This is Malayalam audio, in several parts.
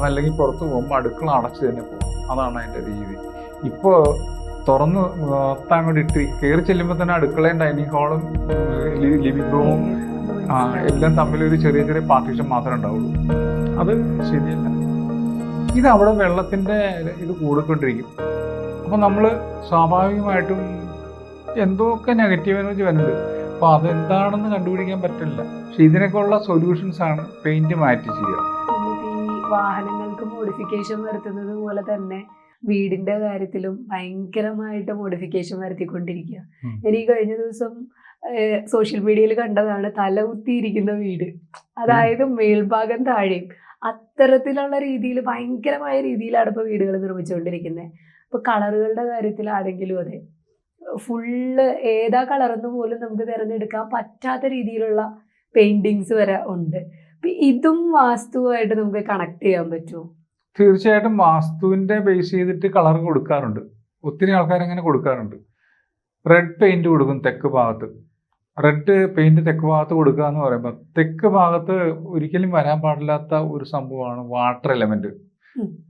അതല്ലെങ്കിൽ പുറത്ത് പോകുമ്പോൾ അടുക്കള അടച്ചു തന്നെ പോകും. അതാണ് അതിന്റെ രീതി. ഇപ്പോൾ തുറന്ന് നിർത്താൻ അങ്ങോട്ട് ഇട്ട് കയറി ചെല്ലുമ്പോൾ തന്നെ അടുക്കളയും ഡൈനിങ് ഹാളും ലിവിംഗ് റൂമും എല്ലാം തമ്മിൽ ഒരു ചെറിയ ചെറിയ പാർട്ടീഷൻ മാത്രമേ ഉണ്ടാവുള്ളൂ. അത് ശരിയല്ല. ഇത് അവിടെ വെള്ളത്തിന്റെ ഇത് കൂടിക്കൊണ്ടിരിക്കും. അപ്പം നമ്മൾ സ്വാഭാവികമായിട്ടും എന്തൊക്കെ നെഗറ്റീവ് എനർജി വരുന്നുണ്ട്. അപ്പോൾ അതെന്താണെന്ന് കണ്ടുപിടിക്കാൻ പറ്റില്ല. പക്ഷേ ഇതിനൊക്കെയുള്ള സൊല്യൂഷൻസ് ആണ് പെയിന്റ് മാറ്റി ചെയ്യുക. വാഹനങ്ങൾക്ക് മോഡിഫിക്കേഷൻ വരുത്തുന്നത് പോലെ തന്നെ വീടിന്റെ കാര്യത്തിലും ഭയങ്കരമായിട്ട് മോഡിഫിക്കേഷൻ വരുത്തിക്കൊണ്ടിരിക്കുക. ഇനി എനിക്ക് കഴിഞ്ഞ ദിവസം സോഷ്യൽ മീഡിയയിൽ കണ്ടതാണ് തല കുത്തിയിരിക്കുന്ന വീട്. അതായത് മേൽഭാഗം താഴെയും. അത്തരത്തിലുള്ള രീതിയിൽ ഭയങ്കരമായ രീതിയിലാണ് ഇപ്പോൾ വീടുകൾ നിർമ്മിച്ചുകൊണ്ടിരിക്കുന്നത്. ഇപ്പോൾ കളറുകളുടെ കാര്യത്തിലാണെങ്കിലും അതെ. ഫുള്ള് ഏതാ കളറെന്ന് പോലും നമുക്ക് തിരഞ്ഞെടുക്കാൻ പറ്റാത്ത രീതിയിലുള്ള പെയിന്റിങ്സ് വരെ ഉണ്ട്. ഇതും വാസ്തുവായിട്ട് നമുക്ക് കണക്ട് ചെയ്യാൻ പറ്റുമോ തീർച്ചയായിട്ടും വാസ്തുവിന്റെ ബേസ് ചെയ്തിട്ട് കളർ കൊടുക്കാറുണ്ട്. ഒത്തിരി ആൾക്കാർ അങ്ങനെ കൊടുക്കാറുണ്ട്. റെഡ് പെയിന്റ് കൊടുക്കും തെക്ക് ഭാഗത്ത്. റെഡ് പെയിന്റ് തെക്ക് ഭാഗത്ത് കൊടുക്കുക എന്ന് പറയുമ്പോൾ തെക്ക് ഭാഗത്ത് ഒരിക്കലും വരാൻ പാടില്ലാത്ത ഒരു സംഭവമാണ് വാട്ടർ എലമെന്റ്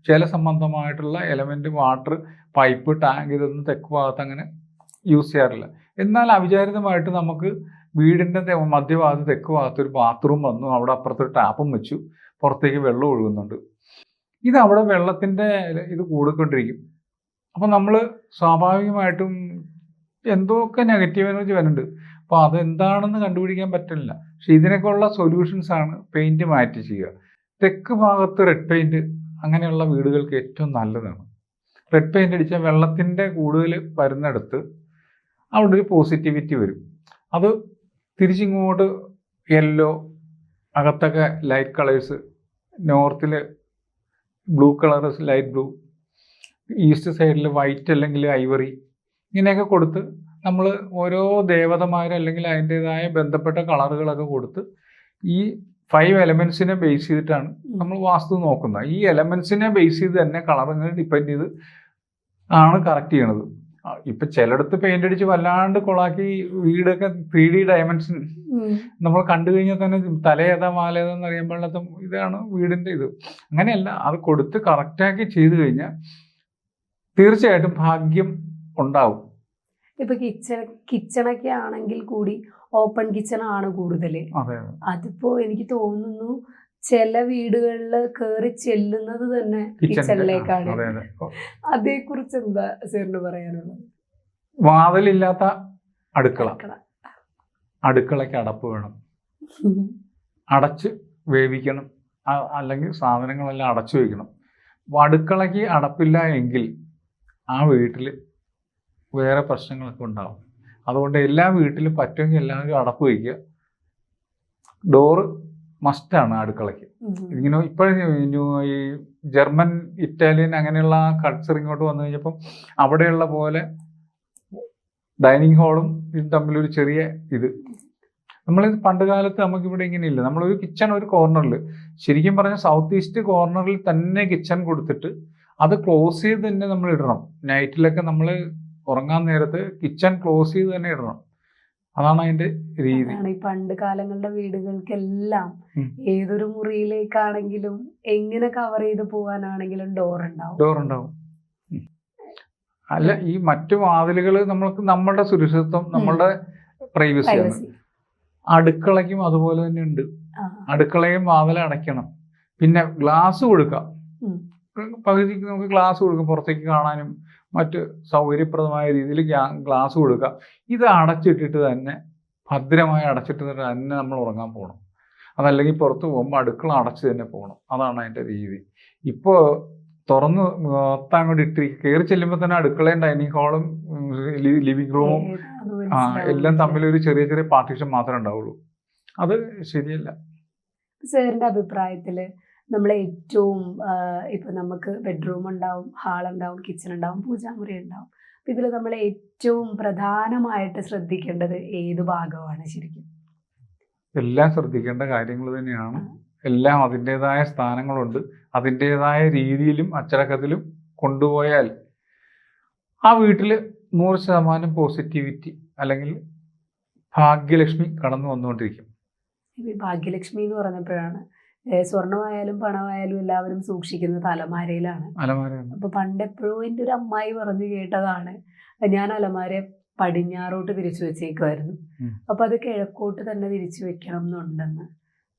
ചില സംബന്ധമായിട്ടുള്ള എലമെന്റ് വാട്ടർ പൈപ്പ് ടാങ്ക് ഇതൊന്നും തെക്ക് ഭാഗത്ത് അങ്ങനെ യൂസ് ചെയ്യാറില്ല. എന്നാൽ അവിചാരിതമായിട്ട് നമുക്ക് വീടിന്റെ തെ- മധ്യഭാഗത്ത് തെക്ക് ഭാഗത്ത് ഒരു ബാത്റൂം വന്നു. അവിടെ അപ്പുറത്ത് ടാപ്പും വെച്ചു. പുറത്തേക്ക് വെള്ളം ഒഴുകുന്നുണ്ട്. ഇത് അവിടെ വെള്ളത്തിന്റെ ഇത് കൂടിക്കൊണ്ടിരിക്കും. അപ്പം നമ്മൾ സ്വാഭാവികമായിട്ടും എന്തൊക്കെ നെഗറ്റീവ് എനർജി വരുന്നുണ്ട്. അപ്പോൾ അതെന്താണെന്ന് കണ്ടുപിടിക്കാൻ പറ്റില്ല. പക്ഷെ ഇതിനൊക്കെയുള്ള സൊല്യൂഷൻസ് ആണ് പെയിന്റ് മാറ്റി ചെയ്യുക. തെക്ക് ഭാഗത്ത് റെഡ് പെയിന്റ് അങ്ങനെയുള്ള വീടുകൾക്ക് ഏറ്റവും നല്ലതാണ്. റെഡ് പെയിന്റ് അടിച്ചാൽ വെള്ളത്തിന്റെ കൂടുതൽ വരുന്നിടത്ത് അവിടെ ഒരു പോസിറ്റിവിറ്റി വരും. അത് തിരിച്ചിങ്ങോട്ട് യെല്ലോ അകത്തൊക്കെ light colours നോർത്തിൽ blue colour light blue east സൈഡിൽ വൈറ്റ് അല്ലെങ്കിൽ ഐവറി ഇങ്ങനെയൊക്കെ കൊടുത്ത് നമ്മൾ ഓരോ ദേവതമാരും അല്ലെങ്കിൽ അതിന്റെതായ ബന്ധപ്പെട്ട കളറുകളൊക്കെ കൊടുത്ത് ഈ ഫൈവ് എലമെൻസിനെ ബേസ് ചെയ്തിട്ടാണ് നമ്മൾ വാസ്തു നോക്കുന്നത്. ഈ എലമെൻസിനെ ബേസ് ചെയ്ത് തന്നെ കളറുകൾ ഡിപ്പെൻഡ് ചെയ്ത് ആണ് കറക്റ്റ് ചെയ്യണത്. ഇപ്പൊ ചിലടത്ത് പെയിന്റ് അടിച്ച് വല്ലാണ്ട് കൊളാക്കി വീടൊക്കെ ത്രീ ഡി ഡയമെൻഷൻ നമ്മൾ കണ്ടു കഴിഞ്ഞാൽ തന്നെ തല ഏതാ മാല ഏതാന്ന് അറിയാൻ പാടില്ലാത്ത ഇതാണ് വീടിന്റെ ഇത്. അങ്ങനെയല്ല അത് കൊടുത്ത് കറക്റ്റാക്കി ചെയ്തു കഴിഞ്ഞാൽ തീർച്ചയായിട്ടും ഭാഗ്യം ഉണ്ടാവും. ഇപ്പൊ കിച്ചൺ കിച്ചണൊക്കെ ആണെങ്കിൽ കൂടി ഓപ്പൺ കിച്ചൺ ആണ് കൂടുതൽ അതെ. അതിപ്പോ എനിക്ക് തോന്നുന്നു ചില വീടുകളിൽ കയറി ചെല്ലുന്നത് തന്നെ കിച്ചണിലെ കിച്ചണിലേക്കാണ് അതെ അതെ. അതേ കുറിച്ച് എന്താ സാറിന് പറയാനുള്ളത്? വാതിലില്ലാത്ത അടുക്കള. അടുക്കളക്ക് അടുക്കളയ്ക്ക് അടപ്പ് വേണം. അടച്ച് വേവിക്കണം. അല്ലെങ്കിൽ സാധനങ്ങളെല്ലാം അടച്ചു വയ്ക്കണം അടുക്കളയ്ക്ക് അടപ്പില്ല എങ്കിൽ ആ വീട്ടിൽ വേറെ പ്രശ്നങ്ങളൊക്കെ ഉണ്ടാവും. അതുകൊണ്ട് എല്ലാ വീട്ടിലും പറ്റുമെങ്കിൽ എല്ലാവരും അടപ്പ് വയ്ക്കുക ഡോറ് മസ്റ്റാണ് അടുക്കളയ്ക്ക്. ഇങ്ങനെ ഇപ്പോഴും ഈ ജർമ്മൻ ഇറ്റാലിയൻ അങ്ങനെയുള്ള കൾച്ചർ ഇങ്ങോട്ട് വന്നു കഴിഞ്ഞപ്പം അവിടെയുള്ള പോലെ ഡൈനിങ് ഹാളും ഇതും തമ്മിലൊരു ചെറിയ ഇത്. നമ്മൾ പണ്ട് കാലത്ത് നമുക്ക് ഇവിടെ ഇങ്ങനെ ഇല്ല. നമ്മളൊരു കിച്ചൺ ഒരു കോർണറിൽ ശരിക്കും പറഞ്ഞാൽ സൗത്ത് ഈസ്റ്റ് കോർണറിൽ തന്നെ കിച്ചൺ കൊടുത്തിട്ട് അത് ക്ലോസ് ചെയ്ത് തന്നെ നമ്മൾ ഇടണം. നൈറ്റിലൊക്കെ നമ്മൾ ഉറങ്ങാൻ നേരത്ത് കിച്ചൺ ക്ലോസ് ചെയ്ത് തന്നെ ഇടണം. അതാണ് അതിന്റെ രീതി. ഈ പണ്ട് കാലങ്ങളുടെ വീടുകൾക്കെല്ലാം ഏതൊരു മുറിയിലേക്കാണെങ്കിലും എങ്ങനെ കവർ ചെയ്ത് പോകാനാണെങ്കിലും ഡോർ ഉണ്ടാവും. ഡോർ ഉണ്ടാവും. അല്ല ഈ മറ്റു വാതിലുകൾ നമ്മൾക്ക് നമ്മളുടെ സുരക്ഷിതത്വം നമ്മളുടെ പ്രൈവസിയാണ് പ്രൈവസി അടുക്കളയ്ക്കും അതുപോലെ തന്നെ ഉണ്ട്. അടുക്കളയും വാതിൽ അടയ്ക്കണം. പിന്നെ ഗ്ലാസ് കൊടുക്കാം. പകുതിക്ക് നമുക്ക് ഗ്ലാസ് കൊടുക്കാം. പുറത്തേക്ക് കാണാനും മറ്റ് സൗകര്യപ്രദമായ രീതിയിൽ ഗ്ലാസ് കൊടുക്കുക ഇത് അടച്ചിട്ടിട്ട് തന്നെ ഭദ്രമായി അടച്ചിട്ട് തന്നെ നമ്മൾ ഉറങ്ങാൻ പോകണം അതല്ലെങ്കിൽ പുറത്ത് പോകുമ്പോൾ അടുക്കള അടച്ച് തന്നെ പോകണം. അതാണ് അതിന്റെ രീതി. ഇപ്പോൾ തുറന്ന് മൊത്തം അങ്ങോട്ട് ഇട്ടി കയറി ചെല്ലുമ്പോൾ തന്നെ അടുക്കളയും ഡൈനിങ് ഹാളും ലിവിങ് റൂമും ആ എല്ലാം തമ്മിൽ ഒരു ചെറിയ ചെറിയ പാർട്ടീഷൻ മാത്രമേ ഉണ്ടാവുള്ളൂ. അത് ശരിയല്ല. സാറിന്റെ അഭിപ്രായത്തിൽ നമ്മൾ ഏറ്റവും ഇപ്പം നമുക്ക് ബെഡ്റൂം ഉണ്ടാവും ഹാൾ ഉണ്ടാവും കിച്ചൺ ഉണ്ടാവും പൂജാമുറി ഉണ്ടാവും. അപ്പം ഇതിൽ നമ്മൾ ഏറ്റവും പ്രധാനമായിട്ട് ശ്രദ്ധിക്കേണ്ടത് ഏത് ഭാഗമാണ് ശരിക്കും? എല്ലാം ശ്രദ്ധിക്കേണ്ട കാര്യങ്ങൾ തന്നെയാണ്. എല്ലാം അതിന്റെതായ സ്ഥാനങ്ങളുണ്ട്. അതിന്റെതായ രീതിയിലും അച്ചടക്കത്തിലും കൊണ്ടുപോയാൽ ആ വീട്ടിൽ നൂറ് ശതമാനം പോസിറ്റിവിറ്റി അല്ലെങ്കിൽ ഭാഗ്യലക്ഷ്മി കടന്നു വന്നുകൊണ്ടിരിക്കും ഭാഗ്യലക്ഷ്മി എന്ന് പറഞ്ഞപ്പോഴാണ് സ്വർണമായാലും പണമായാലും എല്ലാവരും സൂക്ഷിക്കുന്നത് അലമാരയിലാണ് അപ്പൊ പണ്ട് എപ്പോഴും എന്റെ ഒരു അമ്മായി പറഞ്ഞു കേട്ടതാണ് ഞാൻ അലമാര പടിഞ്ഞാറോട്ട് തിരിച്ചു വെച്ചേക്കുമായിരുന്നു അപ്പൊ അത് കിഴക്കോട്ട് തന്നെ തിരിച്ചു വെക്കണം എന്നുണ്ടെന്ന്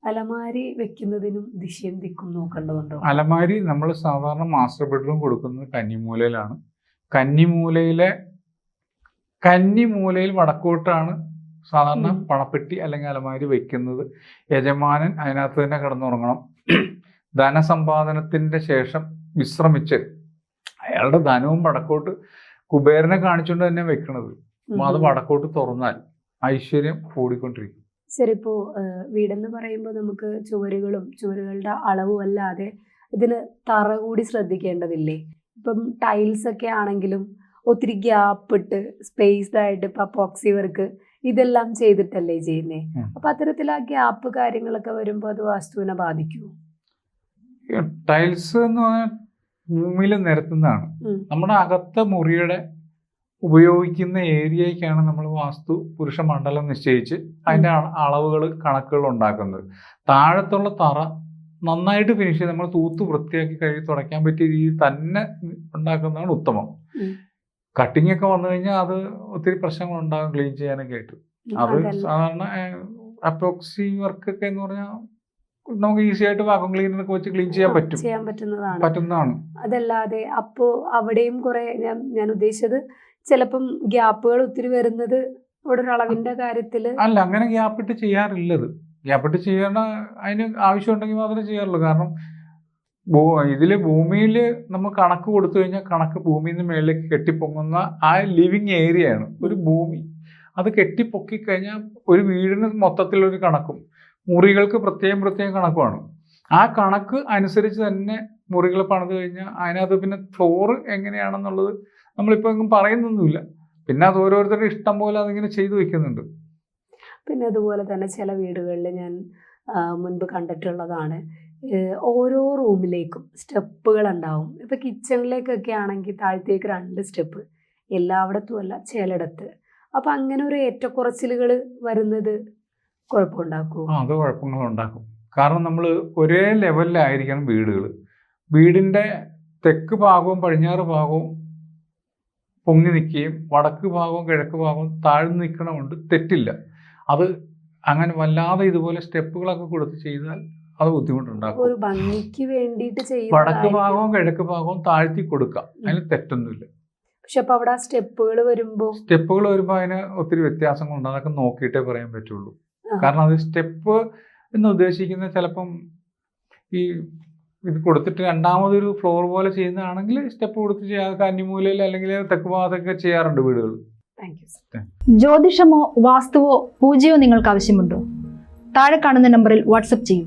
അലമാരി വെക്കുന്നതിനും ദിശയും ദിക്കും നോക്കേണ്ടതുണ്ടോ? അലമാരി നമ്മൾ സാധാരണ മാസ്റ്റർ ബെഡ്റൂം കൊടുക്കുന്നത് കന്നിമൂലയിലാണ്. കന്നിമൂലയിലെ കന്നിമൂലയിൽ വടക്കോട്ടാണ് സാധാരണ പണപ്പെട്ടി അല്ലെങ്കിൽ അലമാരി വെക്കുന്നത് യജമാനൻ അതിനകത്ത് തന്നെ കിടന്നുറങ്ങണം. ധനസമ്പാദനത്തിന്റെ ശേഷം വിശ്രമിച്ച് അയാളുടെ ധനവും വടക്കോട്ട് കുബേരനെ കാണിച്ചുകൊണ്ട് തന്നെ വെക്കണത്. അത് വടക്കോട്ട് തുറന്നാൽ ഐശ്വര്യം കൂടിക്കൊണ്ടിരിക്കും. ശരി ഇപ്പോ വീടെന്ന് പറയുമ്പോൾ നമുക്ക് ചുവരുകളും ചുവരുകളുടെ അളവും അല്ലാതെ ഇതിന് തറ കൂടി ശ്രദ്ധിക്കേണ്ടതില്ലേ? ഇപ്പം ടൈൽസ് ഒക്കെ ആണെങ്കിലും ഒത്തിരി ഗ്യാപ്പ് ഇട്ട് സ്പേസ്ഡ് ആയിട്ട് ഇപ്പൊ അപ്പോക്സി വർക്ക് ഇതെല്ലാം ചെയ്തിട്ടല്ലേ ചെയ്യുന്നേ. അപ്പൊ അത്തരത്തിൽ ആ ഗ്യാപ്പ് കാര്യങ്ങളൊക്കെ വരുമ്പോൾ അത് വാസ്തുവിനെ ബാധിക്കുമോ ടൈൽസ് എന്ന് പറഞ്ഞാൽ ഭൂമിയിൽ നിരത്തുന്നതാണ്. നമ്മുടെ അകത്തെ മുറിയുടെ ഉപയോഗിക്കുന്ന ഏരിയയ്ക്കാണ് നമ്മൾ വാസ്തു പുരുഷ മണ്ഡലം നിശ്ചയിച്ച് അതിന്റെ അളവുകൾ കണക്കുകൾ ഉണ്ടാക്കുന്നത് താഴത്തുള്ള തറ നന്നായിട്ട് ഫിനിഷ് ചെയ്ത് നമ്മൾ തൂത്ത് വൃത്തിയാക്കി കഴുകി തുടയ്ക്കാൻ പറ്റിയ രീതി തന്നെ ഉണ്ടാക്കുന്നതാണ് ഉത്തമം. കട്ടിംഗ് ഒക്കെ വന്നു കഴിഞ്ഞാൽ അത് ഒത്തിരി പ്രശ്നങ്ങൾ ഉണ്ടാകും ക്ലീൻ ചെയ്യാനൊക്കെ ആയിട്ട്. അത് സാധാരണ അപ്രോക്സി വർക്കൊക്കെ എന്ന് പറഞ്ഞാൽ നമുക്ക് ഈസി ആയിട്ട് വാക്വം ക്ലീനറൊക്കെ വെച്ച് ക്ലീൻ ചെയ്യാൻ പറ്റും. ചെയ്യാൻ പറ്റുന്നതാണ്. പറ്റുന്നതാണ്. അതല്ലാതെ അപ്പോ അവിടെയും കുറെ ഞാൻ ഞാൻ ഉദ്ദേശിച്ചത് ചിലപ്പം ഗ്യാപ്പുകൾ ഒത്തിരി വരുന്നത് ഇവിടെ ഒരു അളവിന്റെ കാര്യത്തിൽ. അല്ല അങ്ങനെ ഗ്യാപ്പിട്ട് ചെയ്യാറില്ലത്. ഗ്യാപ്പിട്ട് ചെയ്യേണ്ട അതിന് ആവശ്യമുണ്ടെങ്കിൽ മാത്രമേ ചെയ്യാറുള്ളൂ. കാരണം ഭൂ ഇതിൽ ഭൂമിയിൽ നമ്മൾ കണക്ക് കൊടുത്തു കഴിഞ്ഞാൽ കണക്ക് ഭൂമിയിൽ നിന്ന് മേളിലേക്ക് കെട്ടിപ്പൊങ്ങുന്ന ആ ലിവിങ് ഏരിയയാണ് ഒരു ഭൂമി. അത് കെട്ടിപ്പൊക്കി കഴിഞ്ഞാൽ ഒരു വീടിന് മൊത്തത്തിലൊരു കണക്കും മുറികൾക്ക് പ്രത്യേകം പ്രത്യേകം കണക്കുമാണ്. ആ കണക്ക് അനുസരിച്ച് തന്നെ മുറികൾ പണിത് കഴിഞ്ഞാൽ അതിനകത്ത് പിന്നെ ഫ്ലോറ് എങ്ങനെയാണെന്നുള്ളത് നമ്മളിപ്പോൾ എങ്ങും പറയുന്നൊന്നുമില്ല. പിന്നെ അത് ഓരോരുത്തരുടെ ഇഷ്ടം പോലെ അതിങ്ങനെ ചെയ്തു വെക്കുന്നുണ്ട്. പിന്നെ അതുപോലെ തന്നെ ചില വീടുകളിൽ ഞാൻ മുൻപ് കണ്ടിട്ടുള്ളതാണ്. ഓരോ റൂമിലേക്കും സ്റ്റെപ്പുകൾ ഉണ്ടാവും ഇപ്പൊ കിച്ചണിലേക്കൊക്കെ ആണെങ്കിൽ താഴത്തേക്ക് രണ്ട് സ്റ്റെപ്പ് എല്ലായിടത്തും അല്ല ചിലയിടത്ത്. അപ്പൊ അങ്ങനെ ഒരു ഏറ്റക്കുറച്ചിലുകൾ വരുന്നത് കുഴപ്പമുണ്ടാക്കും അത് കുഴപ്പങ്ങൾ ഉണ്ടാക്കും കാരണം നമ്മൾ ഒരേ ലെവലിലായിരിക്കണം വീടുകൾ വീടിന്റെ തെക്ക് ഭാഗവും പടിഞ്ഞാറ് ഭാഗവും പൊങ്ങി നിൽക്കുകയും വടക്ക് ഭാഗവും കിഴക്ക് ഭാഗവും താഴ്ന്നു നിൽക്കണമുണ്ട് തെറ്റില്ല. അത് അങ്ങനെ വല്ലാതെ ഇതുപോലെ സ്റ്റെപ്പുകളൊക്കെ കൊടുത്ത് ചെയ്താൽ അത് ബുദ്ധിമുട്ടുണ്ടാക്കും. ഒരു ഭംഗിക്ക് വേണ്ടിയിട്ട് വടക്ക് ചെയ്യുന്നതായിരിക്കും ഭാഗവും കിഴക്ക് ഭാഗവും താഴ്ത്തി കൊടുക്കാം. അതിന് തെറ്റൊന്നുമില്ല. പക്ഷെ അപ്പൊ അവിടെ സ്റ്റെപ്പുകൾ വരുമ്പോ? സ്റ്റെപ്പുകൾ വരുമ്പോൾ അതിന് ഒത്തിരി വ്യത്യാസങ്ങളുണ്ട് അതൊക്കെ നോക്കിയിട്ടേ പറയാൻ പറ്റുള്ളൂ. കാരണം അത് സ്റ്റെപ്പ് എന്ന് ഉദ്ദേശിക്കുന്ന ചിലപ്പം ഈ ഇത് കൊടുത്തിട്ട് രണ്ടാമതൊരു ഫ്ലോർ പോലെ ചെയ്യുന്നതാണെങ്കിൽ സ്റ്റെപ്പ് കൊടുത്ത് ചെയ്യാതെ കന്നിമൂലയിൽ അല്ലെങ്കിൽ തെക്ക് ഭാഗത്തൊക്കെ ചെയ്യാറുണ്ട് വീടുകൾ. ജ്യോതിഷമോ വാസ്തുവോ പൂജയോ നിങ്ങൾക്ക് ആവശ്യമുണ്ടോ? താഴെ കാണുന്ന നമ്പറിൽ വാട്സപ്പ് ചെയ്യൂ.